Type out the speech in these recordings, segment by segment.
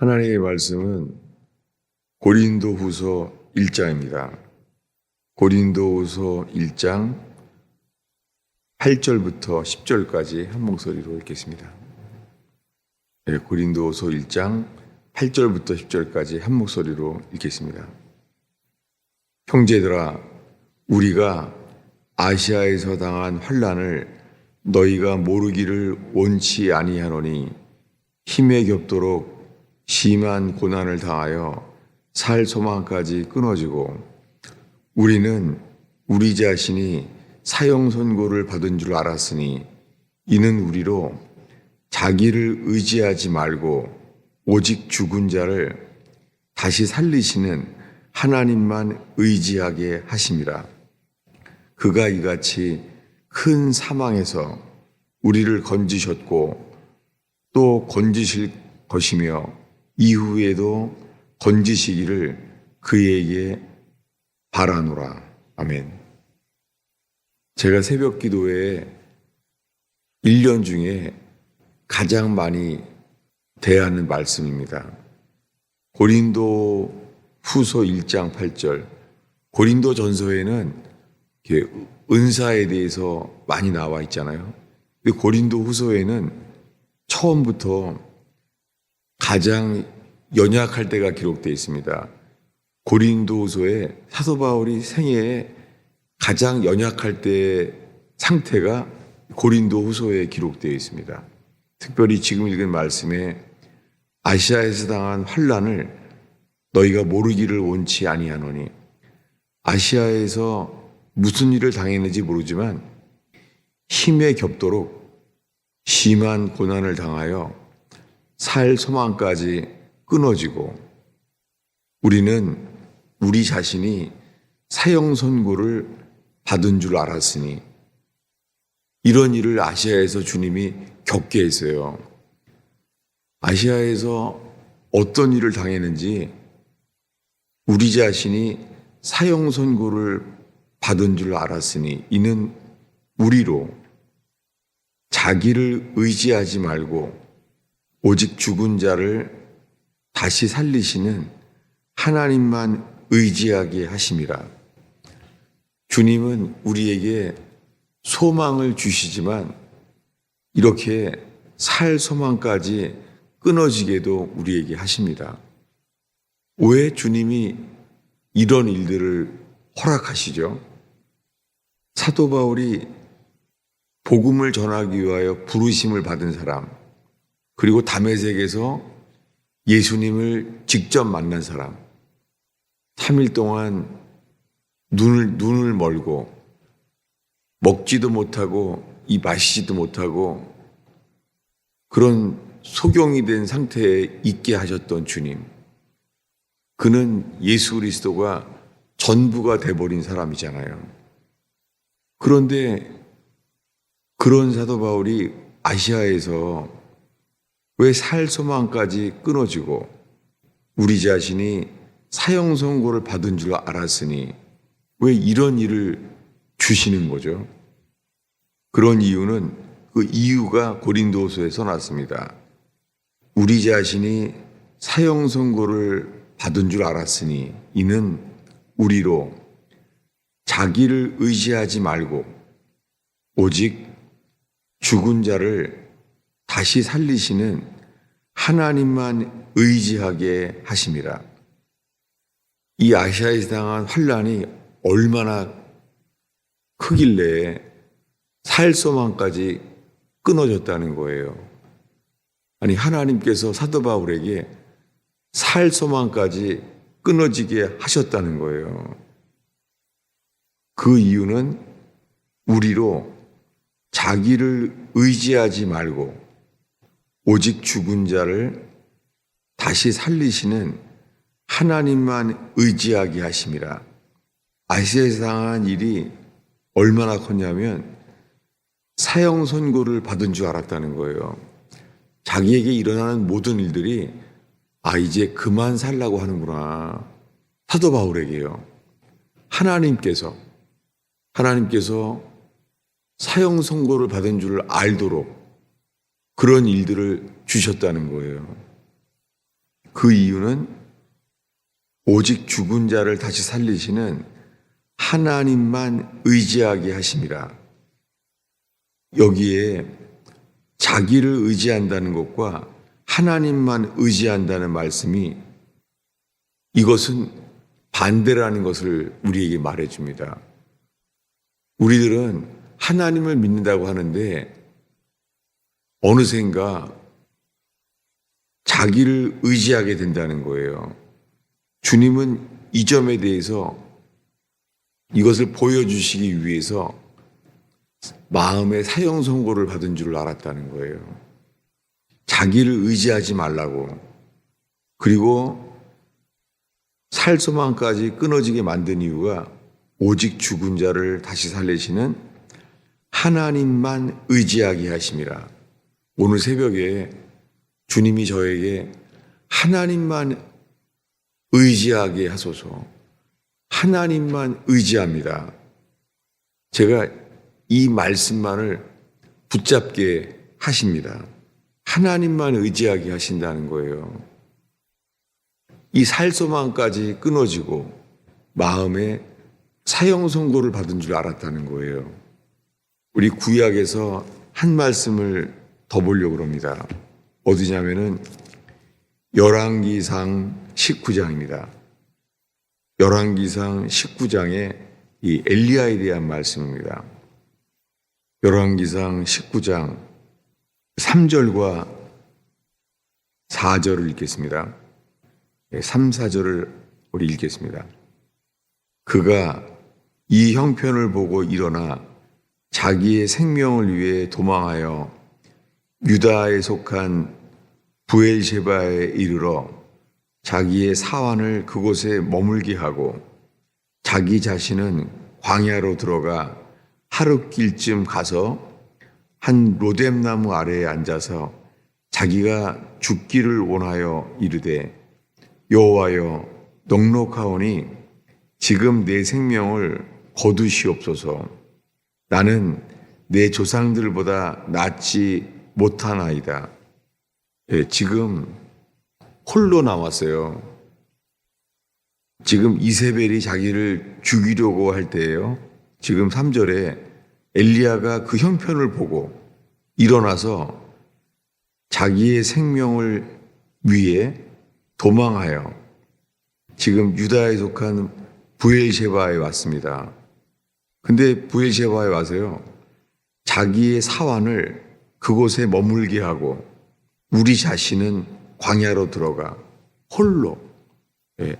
하나님의 말씀은 고린도 후서 1장입니다. 고린도 후서 1장 8절부터 10절까지 한 목소리로 읽겠습니다. 네, 고린도 후서 1장 8절부터 10절까지 한 목소리로 읽겠습니다. 형제들아, 우리가 아시아에서 당한 환란을 너희가 모르기를 원치 아니하노니 힘에 겹도록 심한 고난을 당하여 살 소망까지 끊어지고 우리는 우리 자신이 사형 선고를 받은 줄 알았으니 이는 우리로 자기를 의지하지 말고 오직 죽은 자를 다시 살리시는 하나님만 의지하게 하심이라. 그가 이같이 큰 사망에서 우리를 건지셨고 또 건지실 것이며 이후에도 건지시기를 그에게 바라노라. 아멘. 제가 새벽 기도에 1년 중에 가장 많이 대하는 말씀입니다. 고린도 후서 1장 8절. 고린도 전서에는 은사에 대해서 많이 나와 있잖아요. 고린도 후서에는 처음부터 가장 연약할 때가 기록되어 있습니다. 고린도후서에 사도 바울이 생애에 가장 연약할 때 상태가 고린도후서에 기록되어 있습니다. 특별히 지금 읽은 말씀에 아시아에서 당한 환란을 너희가 모르기를 원치 아니하노니 아시아에서 무슨 일을 당했는지 모르지만 힘에 겹도록 심한 고난을 당하여 살 소망까지 끊어지고 우리는 우리 자신이 사형 선고를 받은 줄 알았으니 이런 일을 아시아에서 주님이 겪게 했어요. 아시아에서 어떤 일을 당했는지 우리 자신이 사형 선고를 받은 줄 알았으니 이는 우리로 자기를 의지하지 말고 오직 죽은 자를 다시 살리시는 하나님만 의지하게 하심이라. 주님은 우리에게 소망을 주시지만 이렇게 살 소망까지 끊어지게도 우리에게 하십니다. 왜 주님이 이런 일들을 허락하시죠? 사도 바울이 복음을 전하기 위하여 부르심을 받은 사람, 그리고 담에색에서 예수님을 직접 만난 사람, 3일 동안 눈을, 눈을 멀고 먹지도 못하고 이 마시지도 못하고 그런 소경이 된 상태에 있게 하셨던 주님. 그는 예수 그리스도가 전부가 돼버린 사람이잖아요. 그런데 그런 사도 바울이 아시아에서 왜 살 소망까지 끊어지고 우리 자신이 사형 선고를 받은 줄 알았으니 왜 이런 일을 주시는 거죠? 그런 이유는 그 이유가 고린도서에서 났습니다. 우리 자신이 사형 선고를 받은 줄 알았으니 이는 우리로 자기를 의지하지 말고 오직 죽은 자를 다시 살리시는 하나님만 의지하게 하심이라. 이 아시아에서 당한 환란이 얼마나 크길래 살 소망까지 끊어졌다는 거예요. 아니 하나님께서 사도 바울에게 살 소망까지 끊어지게 하셨다는 거예요. 그 이유는 우리로 자기를 의지하지 말고 오직 죽은 자를 다시 살리시는 하나님만 의지하게 하심이라. 아시아에서 당한 일이 얼마나 컸냐면 사형 선고를 받은 줄 알았다는 거예요. 자기에게 일어나는 모든 일들이 아 이제 그만 살라고 하는구나. 사도 바울에게요. 하나님께서 하나님께서 사형 선고를 받은 줄 알도록 그런 일들을 주셨다는 거예요. 그 이유는 오직 죽은 자를 다시 살리시는 하나님만 의지하게 하심이라. 여기에 자기를 의지한다는 것과 하나님만 의지한다는 말씀이 이것은 반대라는 것을 우리에게 말해줍니다. 우리들은 하나님을 믿는다고 하는데 어느샌가 자기를 의지하게 된다는 거예요. 주님은 이 점에 대해서 이것을 보여주시기 위해서 마음의 사형 선고를 받은 줄 알았다는 거예요. 자기를 의지하지 말라고. 그리고 살 소망까지 끊어지게 만든 이유가 오직 죽은 자를 다시 살리시는 하나님만 의지하게 하심이라. 오늘 새벽에 주님이 저에게 하나님만 의지하게 하소서. 하나님만 의지합니다. 제가 이 말씀만을 붙잡게 하십니다. 하나님만 의지하게 하신다는 거예요. 이 살소망까지 끊어지고 마음에 사형 선고를 받은 줄 알았다는 거예요. 우리 구약에서 한 말씀을 더 보려고 합니다. 어디냐면은 열왕기상 19장입니다. 열왕기상 19장에 이 엘리야에 대한 말씀입니다. 열왕기상 19장 3절과 4절을 읽겠습니다. 3, 4절을 우리 읽겠습니다. 그가 이 형편을 보고 일어나 자기의 생명을 위해 도망하여 유다에 속한 부엘셰바에 이르러 자기의 사환을 그곳에 머물게 하고 자기 자신은 광야로 들어가 하룻길쯤 가서 한 로뎀나무 아래에 앉아서 자기가 죽기를 원하여 이르되 여호와여 넉넉하오니 지금 내 생명을 거두시옵소서. 나는 내 조상들보다 낫지 못하나이다. 예, 지금 홀로 나왔어요. 지금 이세벨이 자기를 죽이려고 할 때예요. 지금 3절에 엘리야가 그 형편을 보고 일어나서 자기의 생명을 위해 도망하여 지금 유다에 속한 부엘셰바에 왔습니다. 근데 부엘셰바에 와서요. 자기의 사환을 그곳에 머물게 하고 우리 자신은 광야로 들어가 홀로 예,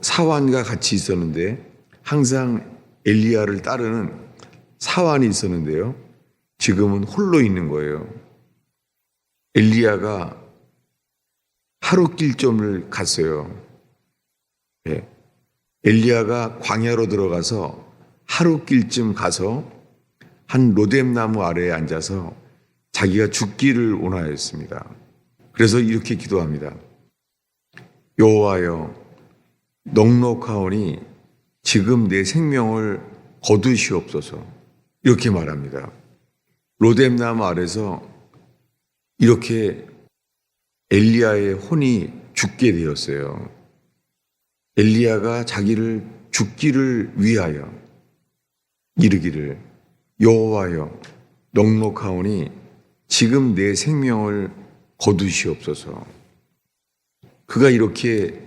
사환과 같이 있었는데 항상 엘리야를 따르는 사환이 있었는데요. 지금은 홀로 있는 거예요. 엘리야가 하루 길점을 갔어요. 예. 엘리야가 광야로 들어가서 하루 길쯤 가서 한 로뎀나무 아래에 앉아서 자기가 죽기를 원하였습니다. 그래서 이렇게 기도합니다. 여호와여 넉넉하오니 지금 내 생명을 거두시옵소서 이렇게 말합니다. 로뎀나무 아래서 이렇게 엘리야의 혼이 죽게 되었어요. 엘리야가 자기를 죽기를 위하여 이르기를 여호와여 넉넉하오니 지금 내 생명을 거두시옵소서. 그가 이렇게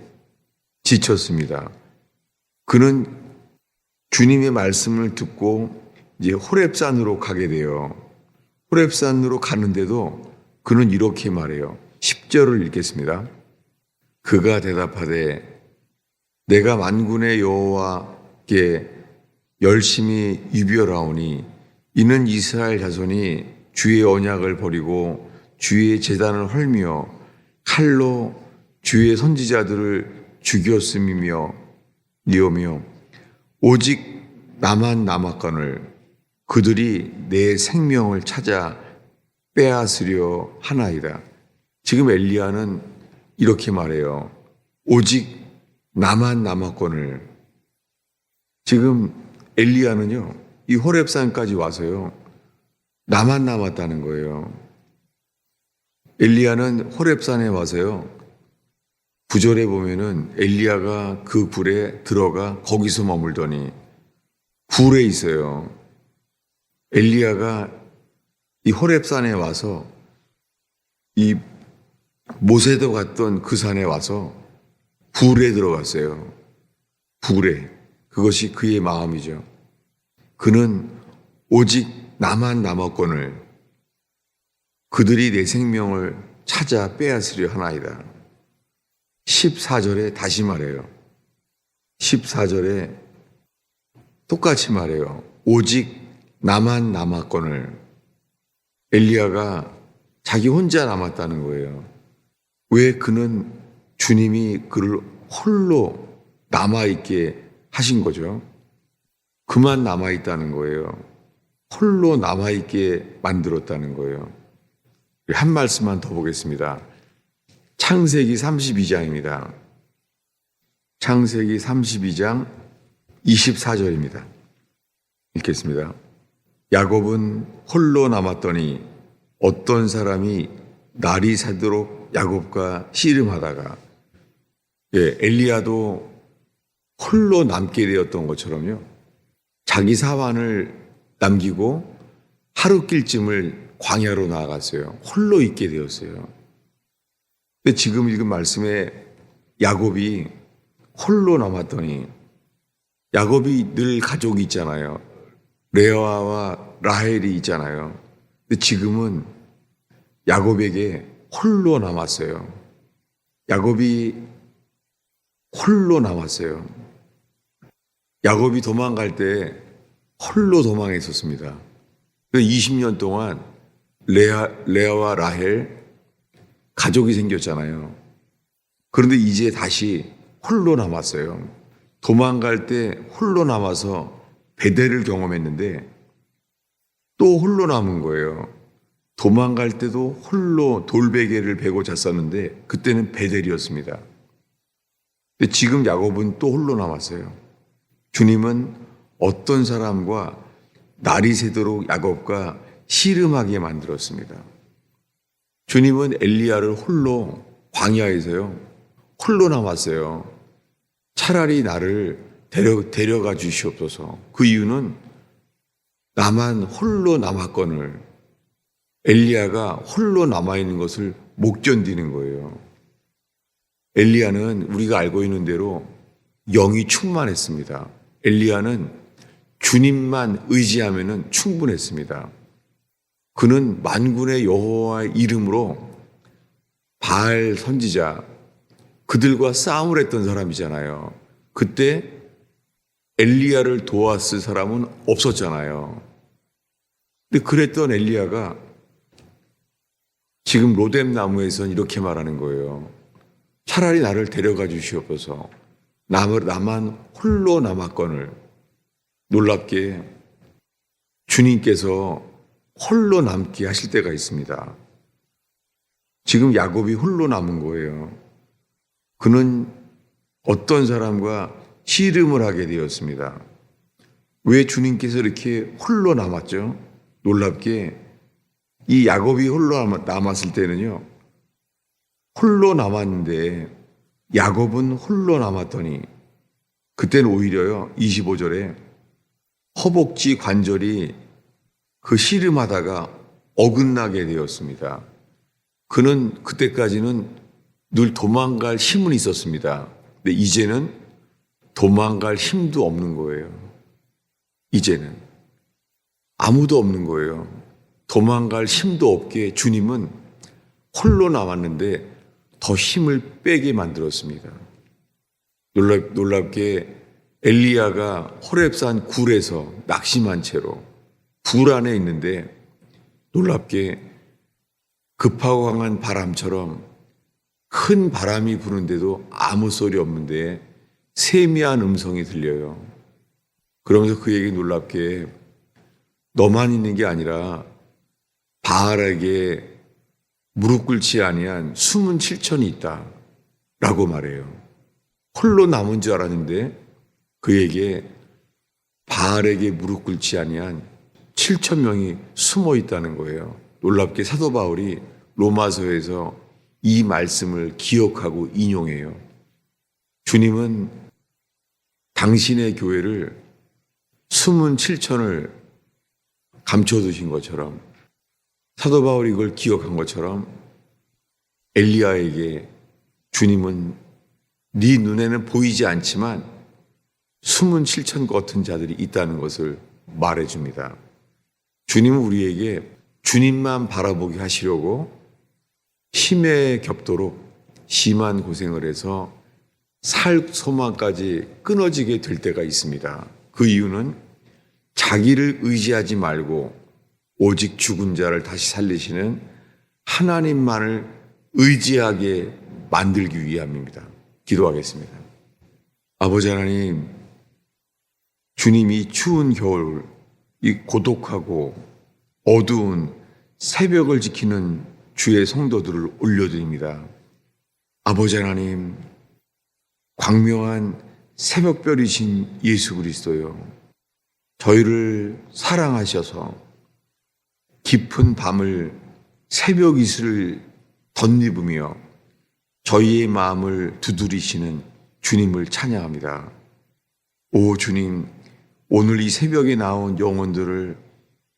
지쳤습니다. 그는 주님의 말씀을 듣고 이제 호렙산으로 가게 돼요. 호렙산으로 가는데도 그는 이렇게 말해요. 10절을 읽겠습니다. 그가 대답하되 내가 만군의 여호와께 열심히 유별하오니 이는 이스라엘 자손이 주의 언약을 버리고 주의 재단을 헐며 칼로 주의 선지자들을 죽였음이며 니오며 오직 나만 남았거늘 그들이 내 생명을 찾아 빼앗으려 하나이다. 지금 엘리야는 이렇게 말해요. 오직 나만 남았거늘 지금 엘리야는요. 이 호렙산까지 와서요. 나만 남았다는 거예요. 엘리야는 호렙산에 와서요. 구절에 보면은 엘리야가 그 굴에 들어가 거기서 머물더니 굴에 있어요. 엘리야가 이 호렙산에 와서 이 모세도 갔던 그 산에 와서 굴에 들어갔어요. 굴에. 그것이 그의 마음이죠. 그는 오직 나만 남았건을 그들이 내 생명을 찾아 빼앗으려 하나이다. 14절에 다시 말해요. 14절에 똑같이 말해요. 오직 나만 남았건을 엘리야가 자기 혼자 남았다는 거예요. 왜 그는 주님이 그를 홀로 남아있게 하신 거죠? 그만 남아있다는 거예요. 홀로 남아있게 만들었다는 거예요. 한 말씀만 더 보겠습니다. 창세기 32장입니다. 창세기 32장 24절입니다. 읽겠습니다. 야곱은 홀로 남았더니 어떤 사람이 날이 새도록 야곱과 씨름하다가 예, 엘리야도 홀로 남게 되었던 것처럼요. 자기 사환을 남기고 하루 길쯤을 광야로 나아갔어요. 홀로 있게 되었어요. 근데 지금 읽은 말씀에 야곱이 홀로 남았더니 야곱이 늘 가족이 있잖아요. 레아와 라헬이 있잖아요. 근데 지금은 야곱에게 홀로 남았어요. 야곱이 홀로 남았어요. 야곱이 도망갈 때 홀로 도망했었습니다. 20년 동안 레아, 레아와 라헬 가족이 생겼잖아요. 그런데 이제 다시 홀로 남았어요. 도망갈 때 홀로 남아서 배대를 경험했는데 또 홀로 남은 거예요. 도망갈 때도 홀로 돌베개를 베고 잤었는데 그때는 베델이었습니다. 근데 지금 야곱은 또 홀로 남았어요. 주님은 어떤 사람과 날이 새도록 야곱과 씨름하게 만들었습니다. 주님은 엘리야를 홀로 광야에서요, 홀로 남았어요. 차라리 나를 데려, 데려가 주시옵소서. 그 이유는 나만 홀로 남았건을 엘리야가 홀로 남아 있는 것을 못 견디는 거예요. 엘리야는 우리가 알고 있는 대로 영이 충만했습니다. 엘리야는 주님만 의지하면 충분했습니다. 그는 만군의 여호와의 이름으로 바알 선지자 그들과 싸움을 했던 사람이잖아요. 그때 엘리야를 도왔을 사람은 없었잖아요. 근데 그랬던 엘리야가 지금 로뎀 나무에선 이렇게 말하는 거예요. 차라리 나를 데려가 주시옵소서. 남을 나만 홀로 남았건을 놀랍게 주님께서 홀로 남게 하실 때가 있습니다. 지금 야곱이 홀로 남은 거예요. 그는 어떤 사람과 씨름을 하게 되었습니다. 왜 주님께서 이렇게 홀로 남았죠? 놀랍게 이 야곱이 홀로 남았을 때는요. 홀로 남았는데 야곱은 홀로 남았더니 그때는 오히려요. 25절에 허벅지 관절이 그 씨름하다가 어긋나게 되었습니다. 그는 그때까지는 늘 도망갈 힘은 있었습니다. 근데 이제는 도망갈 힘도 없는 거예요. 이제는 아무도 없는 거예요. 도망갈 힘도 없게 주님은 홀로 남았는데 더 힘을 빼게 만들었습니다. 놀랍, 놀랍게 엘리야가 호렙산 굴에서 낙심한 채로 굴 안에 있는데 놀랍게 급하고 강한 바람처럼 큰 바람이 부는데도 아무 소리 없는데 세미한 음성이 들려요. 그러면서 그에게 놀랍게 너만 있는 게 아니라 바알에게 무릎 꿇지 아니한 숨은 칠천이 있다. 라고 말해요. 홀로 남은 줄 알았는데 그에게 바알에게 무릎 꿇지 아니한 칠천 명이 숨어 있다는 거예요. 놀랍게 사도 바울이 로마서에서 이 말씀을 기억하고 인용해요. 주님은 당신의 교회를 숨은 칠천을 감춰두신 것처럼 사도 바울이 이걸 기억한 것처럼 엘리야에게 주님은 네 눈에는 보이지 않지만 숨은 칠천 같은 자들이 있다는 것을 말해 줍니다. 주님은 우리에게 주님만 바라보게 하시려고 힘에 겹도록 심한 고생을 해서 살 소망까지 끊어지게 될 때가 있습니다. 그 이유는 자기를 의지하지 말고 오직 죽은 자를 다시 살리시는 하나님만을 의지하게 만들기 위함입니다. 기도하겠습니다. 아버지 하나님, 주님이 추운 겨울, 이 고독하고 어두운 새벽을 지키는 주의 성도들을 올려드립니다. 아버지 하나님, 광명한 새벽별이신 예수 그리스도요. 저희를 사랑하셔서 깊은 밤을 새벽 이슬을 덧입으며 저희의 마음을 두드리시는 주님을 찬양합니다. 오 주님, 오늘 이 새벽에 나온 영혼들을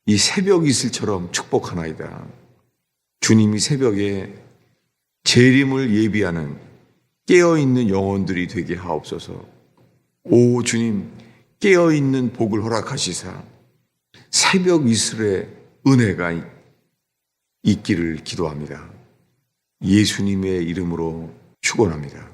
이 새벽 이슬처럼 축복하나이다. 주님이 새벽에 재림을 예비하는 깨어있는 영혼들이 되게 하옵소서. 오 주님, 깨어있는 복을 허락하시사 새벽 이슬의 은혜가 있기를 기도합니다. 예수님의 이름으로 축원합니다.